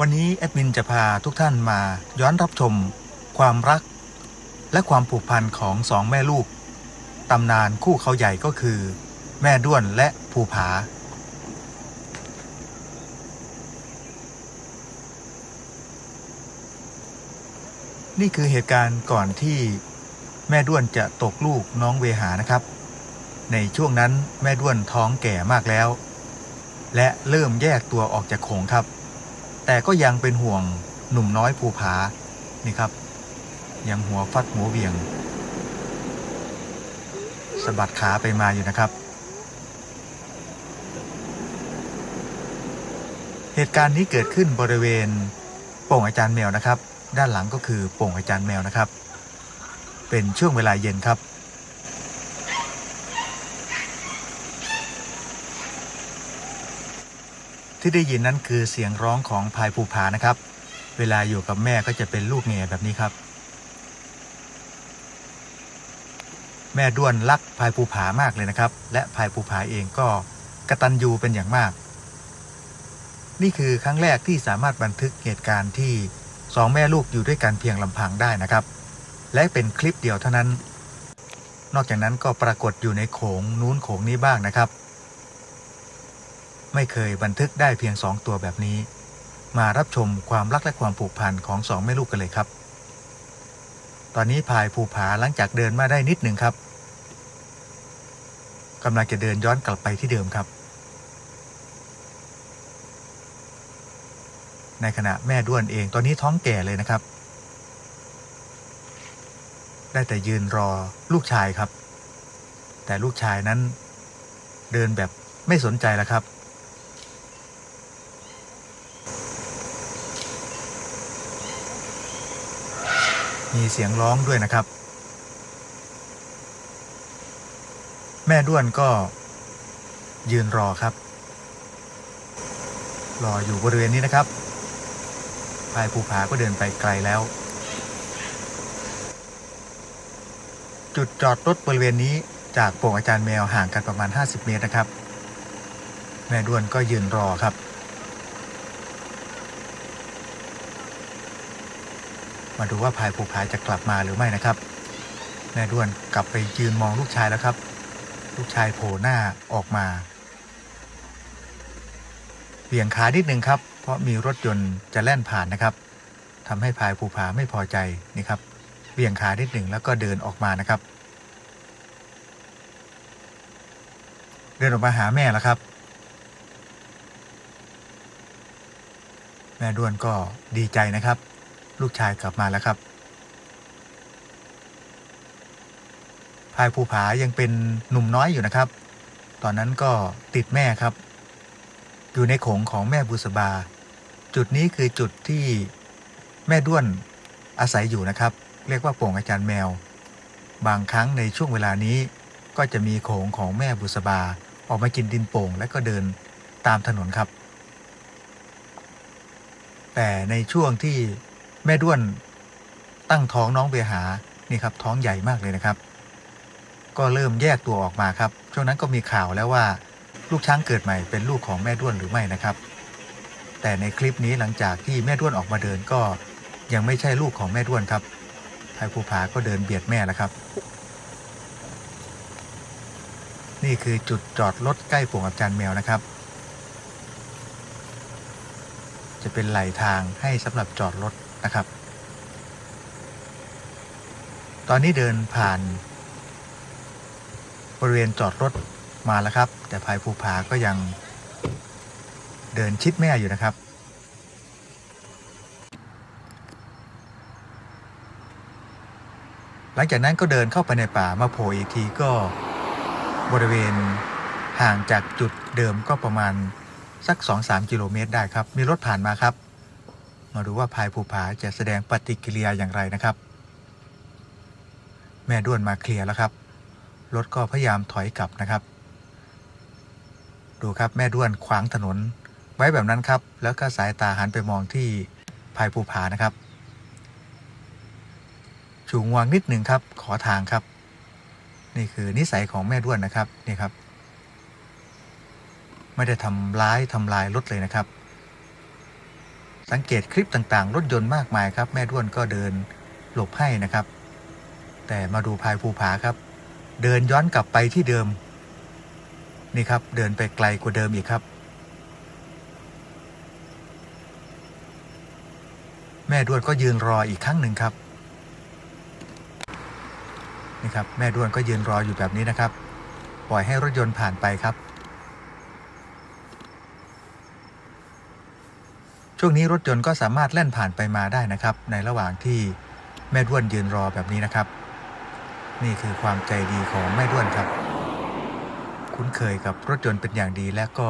วันนี้แอดมินจะพาทุกท่านมาย้อนรับชม ความรัก และความผูกพันของสองแม่ลูกตำนานคู่เขาใหญ่ก็คือ แม่ด้วนและภูผา นี่คือเหตุการณ์ก่อนที่แม่ด้วนจะตกลูกน้องเวหานะครับ ในช่วงนั้นแม่ด้วนท้องแก่มากแล้ว และเริ่มแยกตัวออกจากโขงครับ แต่ก็ยังเป็นห่วงหนุ่มน้อยภูผานี่ครับ ยังหัวฟัดหัวเวียงสะบัดขาไปมาอยู่นะครับ เหตุการณ์นี้เกิดขึ้นบริเวณโป่งอาจารย์แมวนะครับ ด้านหลังก็คือโป่งอาจารย์แมวนะครับ เป็นช่วงเวลาเย็นครับ ที่ได้ยินนั้นคือเสียงร้องของพายภูผานะครับ เวลาอยู่กับแม่ก็จะเป็นลูกแง่แบบนี้ครับ แม่ด้วนรักพายภูผามากเลยนะครับ และพายภูผาเองก็กระตันยูเป็นอย่างมาก นี่คือครั้งแรกที่สามารถบันทึกเหตุการณ์ที่สองแม่ลูกอยู่ด้วยกันเพียงลำพังได้นะครับ และเป็นคลิปเดียวเท่านั้น นอกจากนั้นก็ปรากฏอยู่ในโขงนู้นโขงนี้บ้างนะครับ ไม่เคยบันทึกได้เพียงสองตัวแบบนี้ มารับชมความรักและความผูกพันของสองแม่ลูกกันเลยครับ ตอนนี้พายภูผาหลังจากเดินมาได้นิดหนึ่งครับกำลังจะเดินย้อนกลับไปที่เดิมครับ ในขณะแม่ด้วนเองตอนนี้ท้องแก่เลยนะครับ ได้แต่ยืนรอลูกชายครับ แต่ลูกชายนั้นเดินแบบไม่สนใจแล้วครับ มีเสียงร้องด้วยนะครับ แม่ด้วนก็ยืนรอครับ รออยู่บริเวณนี้นะครับพายภูผาก็เดินไปไกลแล้ว จุดจอดรถบริเวณนี้จากโป่งอาจารย์แมวห่างกันประมาณ 50 เมตรนะครับ แม่ด้วนก็ยืนรอครับ มาดูว่าพายภูผาจะกลับมาหรือไม่นะครับแม่ด้วนกลับไปยืนมองลูกชายแล้วครับ ลูกชายโผล่หน้าออกมาเบี่ยงขานิดนึงครับ เพราะมีรถยนต์จะแล่นผ่านนะครับทำให้พายภูผาไม่พอใจนี่ครับเบี่ยงขานิดหนึ่งแล้วก็เดินออกมานะครับ เดินออกมาหาแม่แล้วครับ แม่ด้วนก็ดีใจนะครับ ลูกชายกลับมาแล้วครับพายภูผายังเป็นหนุ่มน้อยอยู่นะครับ ตอนนั้นก็ติดแม่ครับ อยู่ในโขงของแม่บุษบา จุดนี้คือจุดที่แม่ด้วนอาศัยอยู่นะครับ เรียกว่าโป่งอาจารย์แมว บางครั้งในช่วงเวลานี้ก็จะมีโขงของแม่บุษบา ออกมากินดินโป่งและก็เดินตามถนนครับ แต่ในช่วงที่ แม่ด้วนตั้งท้องน้องเบหานี่ครับท้องใหญ่มากเลยนะครับ ก็เริ่มแยกตัวออกมาครับ ช่วงนั้นก็มีข่าวแล้วว่า ลูกช้างเกิดใหม่เป็นลูกของแม่ด้วนหรือไม่นะครับ แต่ในคลิปนี้หลังจากที่แม่ด้วนออกมาเดินก็ยังไม่ใช่ลูกของแม่ด้วนครับพายภูผาก็เดินเบียดแม่แล้วครับ นี่คือจุดจอดรถใกล้ป่งอาจารย์แมวนะครับ จะเป็นไหลทางให้สำหรับจอดรถ นะครับ ตอนนี้เดินผ่าน บริเวณจอดรถมาแล้วครับ แต่พายภูผาก็ยังเดินชิดแม่อยู่นะครับ หลังจากนั้นก็เดินเข้าไปในป่ามาโผล่อีกทีก็บริเวณห่างจากจุดเดิมก็ประมาณสัก 2-3 กิโลเมตรได้ครับ มีรถผ่านมาครับ มาดูว่าพายภูผาจะแสดงปฏิกิริยาอย่างไรนะครับ แม่ด้วนมาเคลียร์แล้วครับ รถก็พยายามถอยกลับนะครับ ดูครับแม่ด้วนขวางถนน ไว้แบบนั้นครับ แล้วก็สายตาหันไปมองที่พายภูผานะครับชูงวงนิดหนึ่งครับ ขอทางครับ นี่คือนิสัยของแม่ด้วนนะครับนี่ครับ ไม่ได้ทำร้ายทำลายรถเลยนะครับ สังเกตคลิปต่างๆ รถยนต์มากมายครับ แม่ด้วนก็เดินหลบให้นะครับ แต่มาดูพายภูผาครับ เดินย้อนกลับไปที่เดิม นี่ครับเดินไปไกลกว่าเดิมอีกครับ แม่ด้วนก็ยืนรออีกครั้งหนึ่งครับนี่ครับแม่ด้วนก็ยืนรออยู่แบบนี้นะครับ ปล่อยให้รถยนต์ผ่านไปครับ ช่วงนี้รถยนต์ก็สามารถแล่นผ่านไปมาได้นะครับ ในระหว่างที่แม่ด้วนยืนรอแบบนี้นะครับ นี่คือความใจดีของแม่ด้วนครับ คุ้นเคยกับรถยนต์เป็นอย่างดีและก็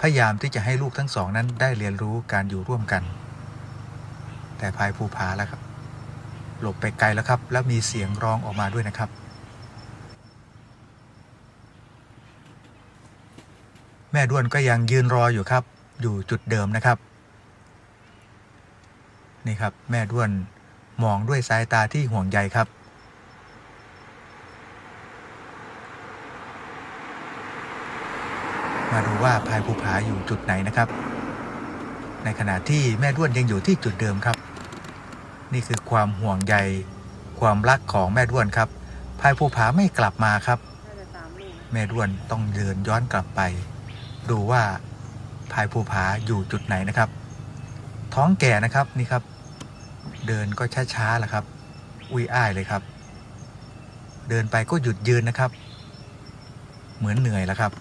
พยายามที่จะให้ลูกทั้งสองนั้นได้เรียนรู้การอยู่ร่วมกัน แต่ภายภูผาแล้วครับ หลบไปไกลแล้วครับ แล้วมีเสียงร้องออกมาด้วยนะครับ แม่ด้วนก็ยังยืนรออยู่ครับ อยู่จุดเดิมนะครับ นี่ครับ แม่ด้วนมองด้วยสายตาที่ห่วงใยครับ มาดูว่าพายภูผาอยู่จุดไหนนะครับ ในขณะที่แม่ด้วนยังอยู่ที่จุดเดิมครับ นี่คือความห่วงใย ความรักของแม่ด้วนครับพายภูผาไม่กลับมาครับ แม่ด้วนต้องเดินย้อนกลับไป ดูว่าพายภูผาอยู่จุดไหนนะครับ ท้องแก่นะครับนี่ครับ เดินก็ช้าๆแหละครับ อุ้ยอ้ายเลยครับ เดินไปก็หยุดยืนนะครับ เหมือนเหนื่อยแล้วครับ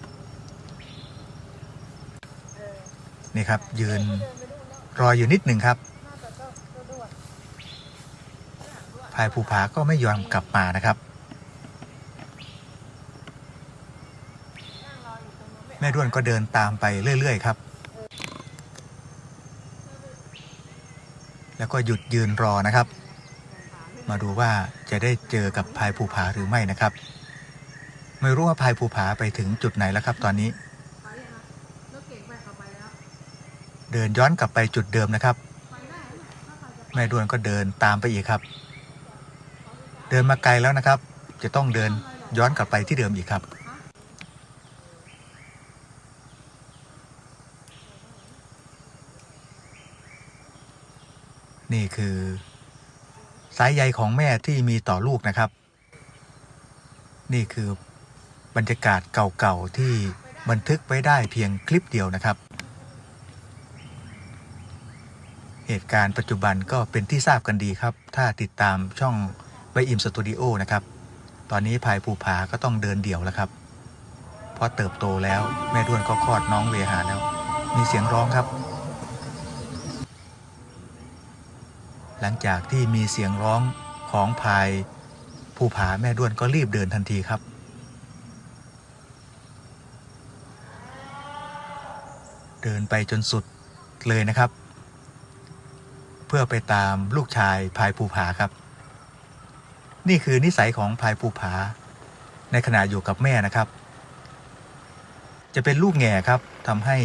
นี่ครับ ยืนรออยู่นิดหนึ่งครับพายภูผาก็ไม่ยอมกลับมานะครับนั่งรออยู่ตรงนู้นแม่ด้วนก็เดินตามไปเรื่อย ๆ ครับ แล้วก็หยุดยืนรอนะครับ มาดูว่าจะได้เจอกับพายภูผาหรือไม่นะครับ ไม่รู้ว่าพายภูผาไปถึงจุดไหนแล้วครับ ตอนนี้ เดินย้อนกลับไปจุดเดิมนะครับ แม่ด้วนก็เดินตามไปอีกครับ เดินมาไกลแล้วนะครับ จะต้องเดินย้อนกลับไปที่เดิมอีกครับ นี่คือ สายใยของแม่ที่มีต่อลูกนะครับ นี่คือบรรยากาศเก่าๆที่บันทึกไว้ได้เพียงคลิปเดียวนะครับ เหตุการณ์ปัจจุบันก็เป็นที่ทราบกันดีครับ ถ้าติดตามช่องไวอิมสตูดิโอนะครับ ตอนนี้ภายภูผาก็ต้องเดินเดี่ยวแล้วครับ เพราะเติบโตแล้วแม่ด้วนก็คลอดน้องเวหาแล้ว มีเสียงร้องครับ หลังจากที่มีเสียงร้องของภายภูผาแม่ด้วนก็รีบเดินทันทีครับ เดินไปจนสุดเลยนะครับ เพื่อไปตามลูกชายพายภูผาครับ นี่คือนิสัยของพายภูผา ในขณะอยู่กับแม่นะครับ จะเป็นลูกแง่ครับทำให้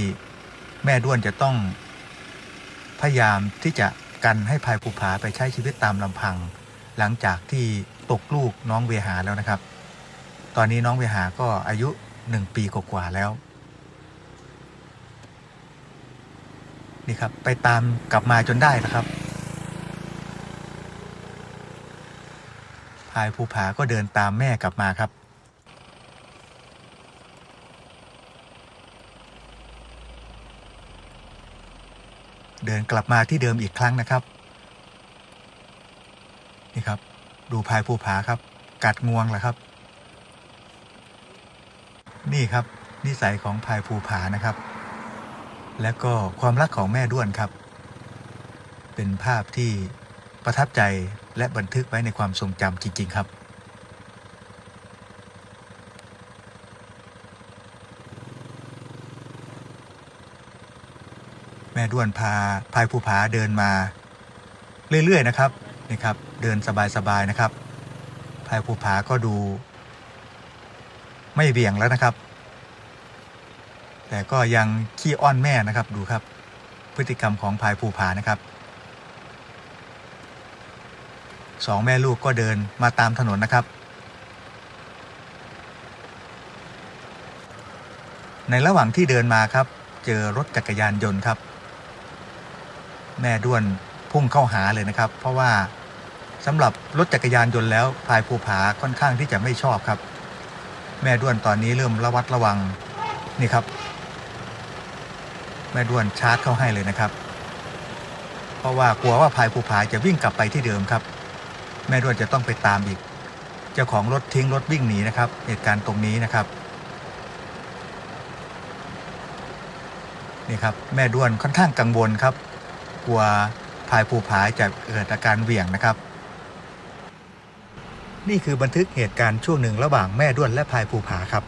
แม่ด้วนจะต้องพยายามที่จะ กันให้พายภูผาไปใช้ชีวิตตามลำพัง หลังจากที่ตกลูกน้องเวหาแล้วนะครับ ตอนนี้น้องเวหาก็อายุหนึ่งปีกว่าแล้ว นี่ครับไปตามกลับมาจนได้นะครับพายภูผาก็เดินตามแม่กลับมาครับ เดินกลับมาที่เดิมอีกครั้งนะครับ นี่ครับ ดูพายภูผาครับ กัดงวงเหรอครับ นี่ครับ นิสัยของพายภูผานะครับ และก็ความรักของแม่ด้วนครับ เป็นภาพที่ประทับใจและบันทึกไว้ในความทรงจำจริง ๆ ครับ ม่ด้วนพาพายภูผาเดินมา เรื่อยๆนะครับนี่ครับ เดินสบายๆนะครับพายภูผาก็ดู ไม่เบี่ยงแล้วนะครับ แต่ก็ยังขี้อ้อนแม่นะครับดูครับ พฤติกรรมของพายภูผานะครับสองแม่ลูกก็เดินมาตามถนนนะครับ ในระหว่างที่เดินมาครับ เจอรถจักรยานยนต์ครับ แม่ด้วนพุ่งเข้าหาเลยนะครับ เพราะว่าสำหรับรถจักรยานยนต์แล้วพลายภูผาค่อนข้างที่จะไม่ชอบครับ แม่ด้วนตอนนี้เริ่มระวัดระวังนี่ครับ แม่ด้วนชาร์จเข้าให้เลยนะครับ เพราะว่ากลัวว่าพลายภูผาจะวิ่งกลับไปที่เดิมครับ แม่ด้วนจะต้องไปตามอีก เจ้าของรถทิ้งรถวิ่งหนีนะครับ เหตุการณ์ตรงนี้นะครับนี่ครับแม่ด้วนค่อนข้างกังวลครับ กลัวพายภูผาจะเกิดอาการเหวี่ยงนะครับ นี่คือบันทึกเหตุการณ์ช่วงหนึ่งระหว่างแม่ด้วนและพายภูผาครับ